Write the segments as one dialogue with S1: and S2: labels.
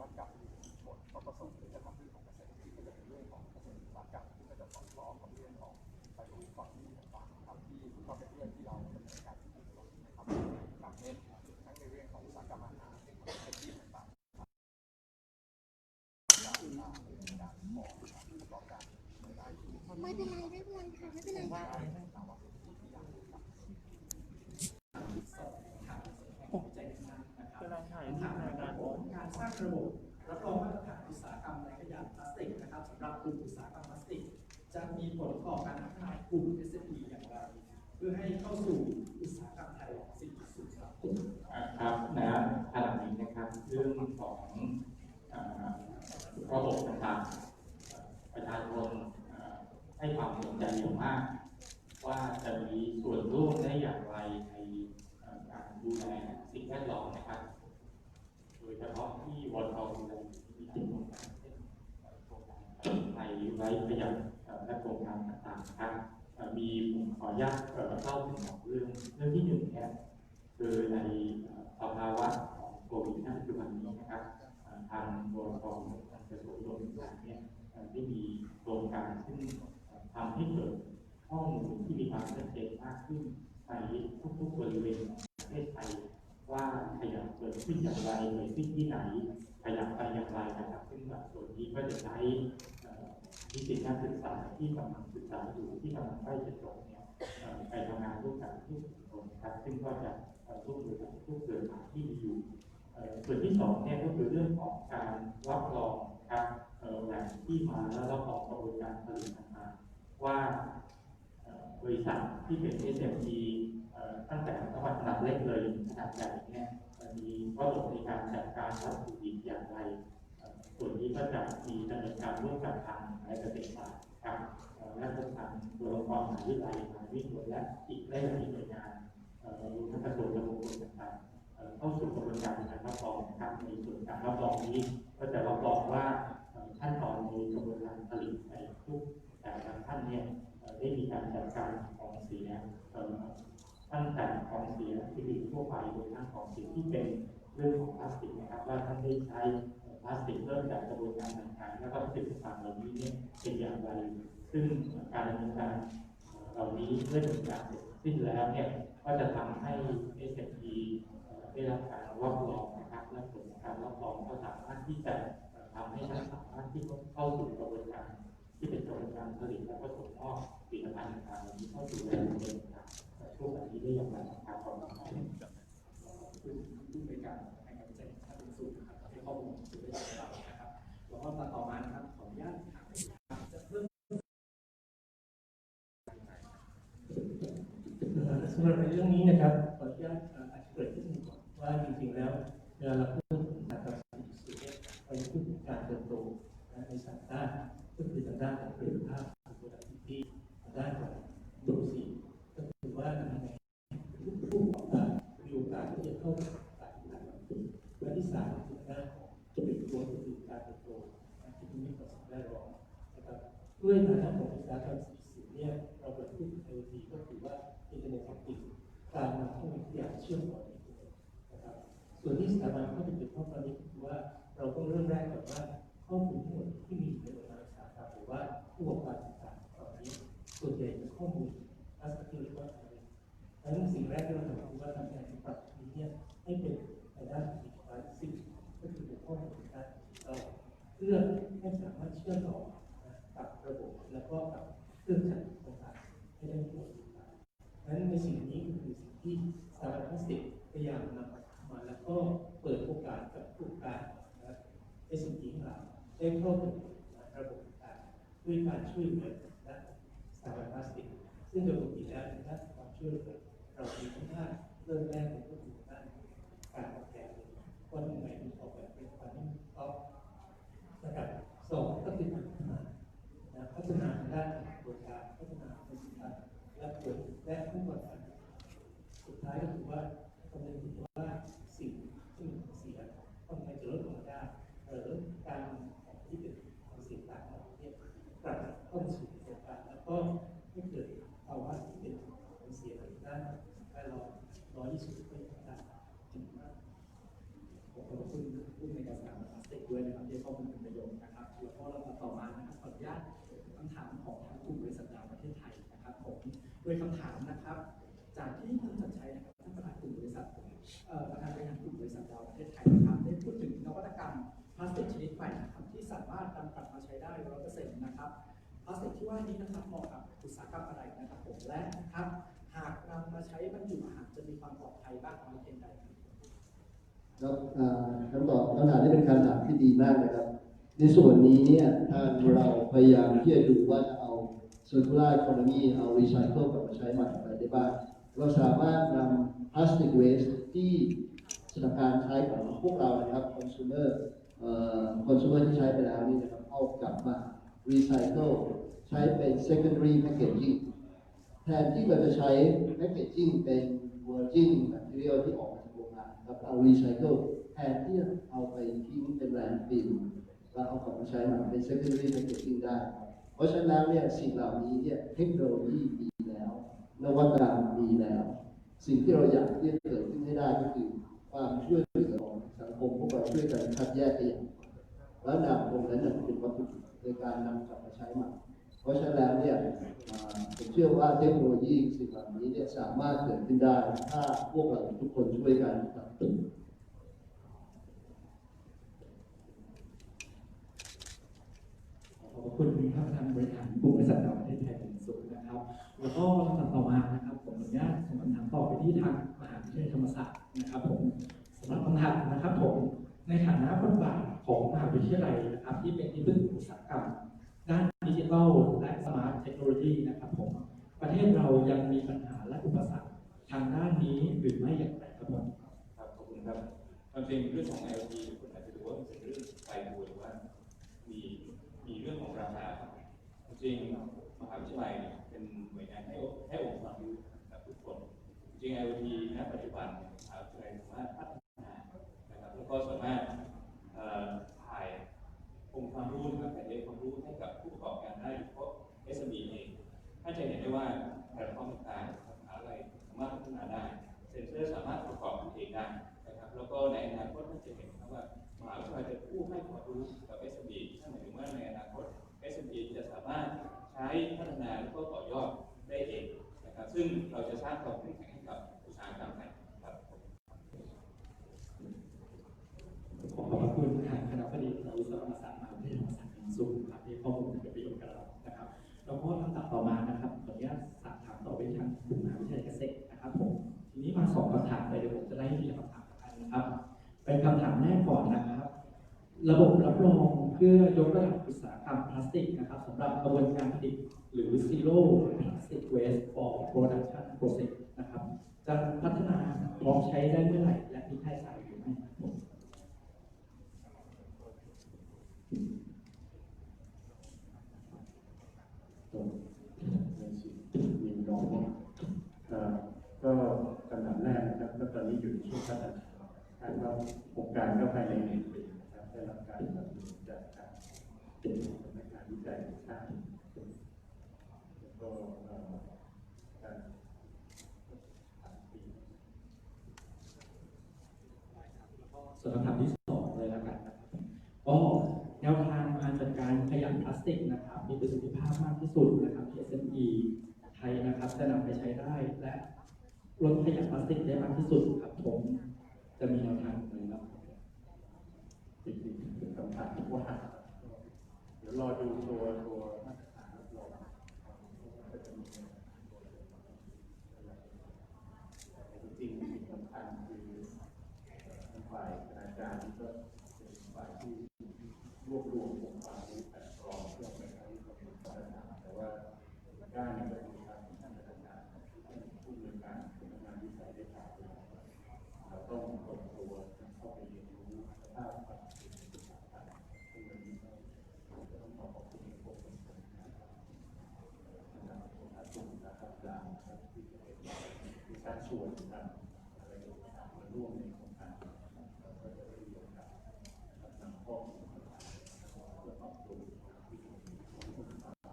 S1: ว่ากลับไปอยู่ในชุมชนก็ประสงค์ที่จะทำเรื่องของเกษตรซึ่ก็จะเป็นเรื่องของเกษตรอุตสาหกรรมซึ่ก็จะสอดคล้องกับเรื่องของไปดูฝั่งนี้ต่างๆครับที่ก็เป็นเรื่องที่เราดำเนินการที่อยู่นะครับหนักเน้นทั้งในเรื่องของอุตสาหกรรมอาหารเป็นที่ต่างๆ
S2: ไม่เป็นไรไม่เป็นไรค่ะไม่เป็นไรค่ะ
S3: กำลังถ่ายที่รายการ
S4: ของการสร้างระบบรับรองมาตรฐานอุตสาหกรรมในขยะพลาสติกนะครับสำหรับกลุ่มอุตสาหกรรมพลาสติก จะมีผลต่อการพัฒนากลุ่ม SME อย่างไร เพื่ อให้เข้าสู่อุตสาหกรรมไทย4.0ครับ
S5: ครับนะขณะนี้นะครับเรื่องของระบบต่างๆประชาชนให้ความสนใจอย่างมาก ว่าจะมีส่วนร่วมได้อย่างไรในการดูแลสิ่งแวดล้อมนะครับ โดยเฉพาะที่วันเราดูแลมีโครงการเช่นโครงการไทยไร้ขยะเอ่อและโครงการต่างๆนะครับ มีผมขออนุญาตเล่าถึงสองเรื่องเรื่องที่หนึ่งเนี่ยคือในสภาวะของโควิดณปัจจุบันนี้นะครับทางบกทางกระทรวงอุดมศึกษาเนี่ยได้มีโครงการซึ่งทำให้เกิดข้อมูลที่มีความชัดเจนมากขึ้นในทุกๆบริเวณของประเทศไทยว่าขยะเกิดขึ้นอย่างไรเกิดขึ้นที่ไหนขยะไปอย่างไรนะครับ ซึ่งแบบส่วนนี้ก็จะใช้ นิสิตนักศึกษาที่กำลังศึกษาอยู่ที่กำลังใกล้จะจบเนี่ยไปทำงานร่วมกันที่ชุมชนะครับ ซึ่งก็จะเอ่อร่วมมือกับทุกเครือข่าที่มีอยู่ส่วนที่สองเนี่ยก็คือเรื่องของการรับรองนะครับแหล่งที่มาและรับรองกระบวนการผลิตต่างๆว่าบริษัทที่เป็น SME ตั้งแต่จังหวัดขนาดเล็กเลยขนาดใหญ่เนี่ยมีระบบในการจัดการวัตถุดิบอย่างไร ส่วนนี้ก็จะมีดำเนินการร่วมกับทางสายเกษตรศาสตร์ครับและทางตัวละครมหาวิทยาลัยมหาวิทยาลัยและอีกหลายๆหน่วยงานรวมทั้งกระทรวงและบุคคลต่างๆเข้าสู่กระบวนการในการรับรองนะครับในส่วนการรับรองนี้ ก็จะรับรองว่าเอ่อขั้นตอนในกระบวนการผลิตในทุกแต่ละขั้นเนี่ยได้มีการจัดการของเสียเอ่อตั้งแต่ของเสียที่มีทั่วไปโดยทั้งของเสียที่เป็นเรื่องของพลาสติกนะครับว่าท่านได้ใช้าสติกเริ่มจากกระบวนการต่างๆแล้วก็ผลิตภัณฑ์เหล่านี้เนี่ยเป็นอย่างไร ซึ่งการดำเนินการเหล่านี้เมื่อถึงการเสร็จสิ้นแล้วเนี่ยก็จะทำให้ SME เอ่อได้รับการรับรองนะครับและผลการรับรองก็สามารถที่จะเอ่อทำให้ท่านสามารถที่เข้าสู่กระบวนการที่เป็นกระบวนการผลิตและก็ส่งมอบผลิตภัณฑ์ต่างๆเหล่านี้เข้าสู่แหล่งผลิตต่างๆช่วงแบบนี้ได้อย่างไรนะครับขอบคุณครับ
S4: คือผู้บริการให้กำลังใจท่านเป็นสูตรนะครับที่ ขอมูลสู่ได้เรานะครับแล้วก็ต่อมานะครับขออนุญาตถามครับจะเริ่ม
S3: สำหรับในเรื่องนี้นะครับขออนุญาตอธิบายเกิดขึ้นก่อนว่าจริงๆแล้วเวลาเราพูดถึงการทำสิ่งที่เราพูดถึงการเติบโตในสามด้านก็คือทางด้านของประสิทธิภาพ การมาให้มีทุกอย่างเชื่อมต่อกันนะครับส่วนที่สถาบันก็จะเป็นข้อตอนนี้คือว่าเราต้องเริ่มแรกก่อนว่าข้อมูลทั้งหมดที่มีในองค์การศึกษาหรือว่าผู้ประกอบการต่างๆตอนนี้ส่วนใหญ่เป็นข้อมูลลักษณะที่เรียกว่าอะไรดังนั้นสิ่งแรกที่เราทำคือว่าทำการปรับนี้เนี่ยให้เป็นในด้านดิจิทัลสิ่งก็คือเป็นข้อมูลด้านดิจิทัลเพื่อให้สามารถเชื่อมต่อกับระบบแล้วก็กับเครื่องจักรต่างๆให้ได้ผลต่างนั้นในสิ่งนี้ก็คือ ที่สารพัดสิทธิ์พยายามนำมาแล้วก็เปิดโอกาสกับผู้การนะครับเอสพีเราได้เข้าถึงระบบการด้วยการช่วยเหลือและสารพัดสิทธิ์ซึ่งโดยปกติแล้วนะความช่วยเหลือเรามีทั้งท่าเริ่มแรกเลยก็คือด้านการออกแบบ
S4: ว่าทำไมถึออกแบบเป็นความนิ่งต้องนะครับสองก็คือ ขอบคุณผู้ในการการพลาสติกด้วยนะครับที่เขาเป็นประโยชน์นะครับแล้วก็ลำดับต่อมานะครับขออนุญาคำถามของทางกลุ่มบริษัทดาวประเทศไทยนะครับผมโดยคำถามนะครับ จากที่ท่านจัดใช้นะครับท่านประธานกลุ่มบริษัทประธานบริหารกลุ่มบริษัทดาวประเทศไทยนะครับได้พูดถึงนวัตกรรมพลาสติกชนิดใหม่นะครับที่สามารถนำกลับมาใช้ได้ร้อยเปอร์เซ็นต์นะครับพลาสติกที่ว่านี้นะครับเหมาะกับอุตสาหกรรมอะไรนะครับผมและนะครับ หากนำมาใช้บรรจุอาหารจะมีความปลอดภัยบ้างน้อยเพียงใดครับ
S6: ครับคำตอบคำถามนี้เป็นคำถามที่ดีมากนะครับ ในส่วนนี้เนี่ยทางเราพยายามที่จะดูว่าจะเอา circular economy เอา recycle กลับมาใช้ใหม่อะไรได้บ้างเราสามารถนำ plastic waste ที่สถานการใช้ของพวกเรานะครับ consumer เอ่อ consumer ที่ใช้ไปแล้วนี่นะครับเอากลับมา recycle ใช้เป็น secondary packaging แทนที่เราจะใช้ packaging เป็น virgin material ที่ออกมาจากโรงงานครับเอา recycle แทนที่จะเอาไปทิ้งเป็น landfill แล้วเอากลับมาใช้ใหม่เป็น secondary packaging ได้ เพราะฉะนั้นเนี่ยสิ่งเหล่านี้เนี่ยเทคโนโลยีมีแล้ว นวัตกรรมมีแล้ว สิ่งที่เราอยากที่จะเกิดขึ้นให้ได้ก็คือ ความช่วยเหลือของสังคมพวกเราช่วยกันคัดแยกขยะแล้วนำตรงนั้นเป็นวัตถุดิบในการนำกลับมาใช้ใหม่ เพราะฉะนั้นเนี่ยผมเชื่อว่าเทคโนโลยีสิ่งเหล่านี้เนี่ยสามารถเกิดขึ้นได้ถ้าพวกเราทุกคนช่วยกันครับ
S4: ขอบคุณท่านประธานบริหารกลุ่มบริษัทดาวประเทศไทยเป็นสุขนะครับ แล้วก็ลำดับต่อมานะครับ ผมอนุญาตส่งคำถามต่อไปที่ทางมหาวิทยาลัยธรรมศาสตร์นะครับผมสำหรับคำถามนะครับผมในฐานะบทบาทของมหาวิทยาลัยนะครับ ที่เป็นที่พึ่งอุตสาหกรรมด้าน ทัลและสมาร์ทเทคโนโลยีนะครับผมประเทศเรายังมีปัญหาและอุปสรรคทางด้านนี้หรือไม่อย่างไรครับผม
S7: ครับขอบคุณครับความจริงเรื่องของ IoT คุณอาจจะดูว่ามันเป็นเรื่องไกลตัวหรือว่ามีมีเรื่องของราคาจริงมหาวิทยาลัยเนี่ยเป็นหน่วยงานให้ให้องค์ความรู้กับทุกคนจริง IoT ณปัจจุบันมหาวิทยาลัยสามารถ รู้กับ SME นั่นหมายถึงว่าในอนาคต SME จะสามารถใช้พัฒนาแล้วก็ต่อยอดได้เองนะครับ ซึ่งเราจะสร้างความเข้มแข็งให้กับอุตสาหกรรมไทยครับ
S4: ขอขอบพระคุณทางคณะบดีคณะวิศวกรรมศาสตร์มหาวิทยาลัยธรรมศาสตร์สุขครับที่ข้อมูลเป็นประโยชน์กับเรานะครับแล้วก็ลำดับต่อมานะครับขออนุญาตสอบถามต่อไปทางกลุ่มมหาวิทยาลัยเกษตรนะครับผมทีนี้มาสองคำถามเลยเดี๋ยวผมจะไล่ทีละคำถามกันนะครับ เป็นคำถามแรกก่อนนะครับ ระบบรับรองเพื่อยกระดับอุตสาหกรรมพลาสติกนะครับสำหรับกระบวนการผลิตหรือ zero plastic waste for production process นะครับจะพัฒนาพร้อมใช้ได้เมื่อไหร่ และมีค่าใช้จ่ายหรือไม่ครับผม
S8: ตรงในสิ่งที่มีน้องก็คำถามแรกนะครับก็ตอนนี้อยู่ในช่วงพัฒนาคาดว่าโครงการก็ภายใน ได้รับการสนับสนุนจากทางสำนักงานวิจัยแห่งชาติแล้วก็การ
S4: ส่วนคำถามที่สองเลยแล้วกันะครับก็แนวทางการจัดการขยะพลาสติกนะครับ มีประสิทธิภาพมากที่สุดนะครับ SME ไทยนะครับ จะนำไปใช้ได้และลดขยะพลาสติกได้มากที่สุดครับผม จะมีแนวทางไหนบ้างครับ
S8: จริงๆเป็นคำ ถามที่ว่าเดี๋ยวรอดูตัวตัว ส่วนต่างอะไรต่างๆมาร่วมในโครงการเราก็จะได้มีโอกาสนำข้อมูลต่างๆเพื่อปรับปรุงวิธีของผู้นำไ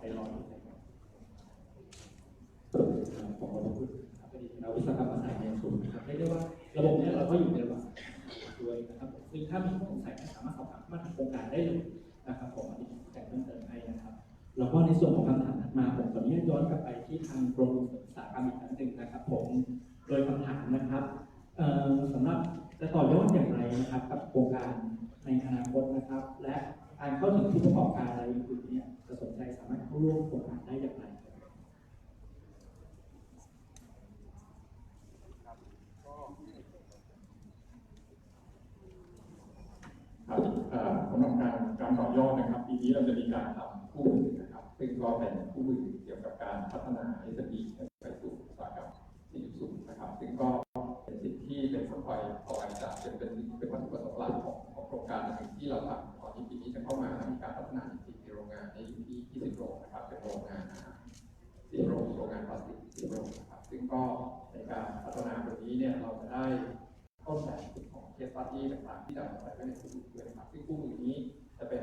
S8: ปรอที่ไหนครับผมขอบคุณครับดีเราวิศวกรรมศาสตร์ในสูงนะครับเรียกได้ว่าระบบนี้เราก็อยู่ในระหว่างด้วยนะครับซึ่ง
S4: ถ้ามีข้อสงสัยสามารถสอบถามมาทางโครงการได้เลยนะครับผมอันนี้แจ้งเพิ่มเติมให้นะครับแล้วก็ในส่วนของคำถาม มาผมขออนุญาตย้อนกลับไปที่ทางกรมอุตสาหกรรมอีกครั้งหนึ่งนะครับ ผมโดยคำถามนะครับเอ่อสำหรับจะต่อยอดอย่างไรนะครับ กับโครงการในอนาคตนะครับ และการเข้าถึงผู้ประกอบการอะไรอื่นเนี่ยจะสนใจสามารถเข้าร่วมโครงการได้อย่างไรครับ
S9: ครับก็
S1: ครับเอ่อสำหรับการการต่อยอดนะครับปีนี้เราจะมีการทำคู่ ซึ่งก็เป็นคู่มือเกี่ยวกับการพัฒนา SME ไปสู่อุตสาหกรรม4.0นะครับ ซึ่งก็เป็นสิ่งที่เป็นผลพลอยพลอยจากเป็นเป็นเป็นวัตถุประสงค์หลักของของโครงการหนึ่งที่เราทำตอนนี้ปีนี้จะเข้ามามีการพัฒนาจริงๆในโรงงานในอยู่ที่20โรงนะครับเป็นโรงงานสิบโรงโรงงานพลาสติกสิบโรงนะครับ ซึ่งก็ในการพัฒนาตรงนี้เนี่ยเราจะได้ต้นแบบของเคสตัดดี้ต่างๆที่จะมาใส่ไว้ในคู่มือด้วยนะครับซึ่งคู่มือนี้จะเป็น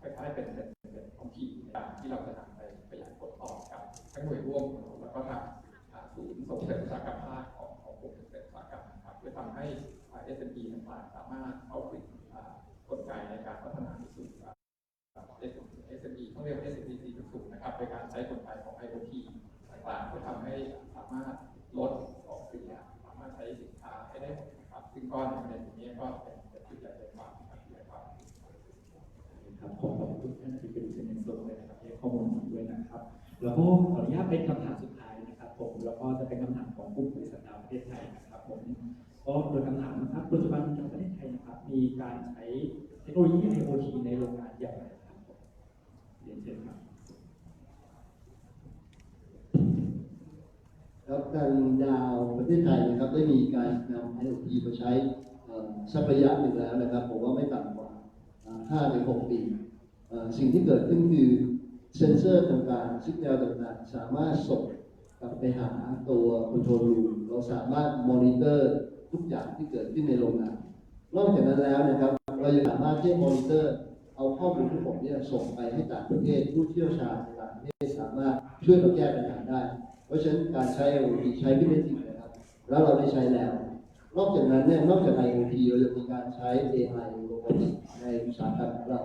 S1: คล้ายๆเป็นเป็นเป็นท้องถิ่ต่างที่เราจะนำไปขยายผลต่อกับทั้งหน่วยร่วมแล้วก็ทางศูนย์ส่งเสริมอุตสาหกรรมภาคของของกรมเกษตรอุตสาหกรรมนะครับเพื่อทำให้อ่า SME ต่างๆสามารถเอาถึงอ่ากลไกในการพัฒนาไปสู่อ่า SME ต้องเรียกว่า SME 4.0นะครับในการใช้กลไกของ IoT ต่างๆเพื่อทำให้สามารถ
S4: แล้วก็ขออนุญาตเป็นคำถามสุดท้ายนะครับผมแล้วก็จะเป็นคำถามของกลุ่มบริษัทดาวประเทศไทยนะครับผมก็โดยคำถามนะครับปัจจุบันในประเทศไทยนะครับ มีการใช้เทคโนโลยี IoT ในโรงงานอย่างไรครับผมเรียนเชิญครับ
S6: ครับทางดาวประเทศไทยนะครับได้มีการนำ IoT มาใช้เอ่อสักระยะหนึ่งแล้วนะครับผมว่าไม่ต่ำกว่า5หรือ6ปีสิ่งที่เกิดขึ้นคือ เซ็นเซอร์ต่างๆ สัญญาณต่างๆ สามารถส่งกลับไปหาตัวคอนโทรลรูมเราสามารถมอนิเตอร์ทุกอย่างที่เกิดขึ้นในโรงงาน นอกจากนั้นแล้วนะครับ เรายังสามารถที่มอนิเตอร์เอาข้อมูลทั้งหมดเนี่ยส่งไปให้ต่างประเทศผู้เชี่ยวชาญต่างประเทศสามารถช่วยเราแก้ปัญหาได้ เพราะฉะนั้นการใช้ IoT ใช้ไม่ได้จริงนะครับ แล้วเราได้ใช้แล้ว นอกจากนั้นเนี่ยนอกจาก IoT เราจะมีการใช้ AI โรบอติกในอุตสาหกรรมของเรา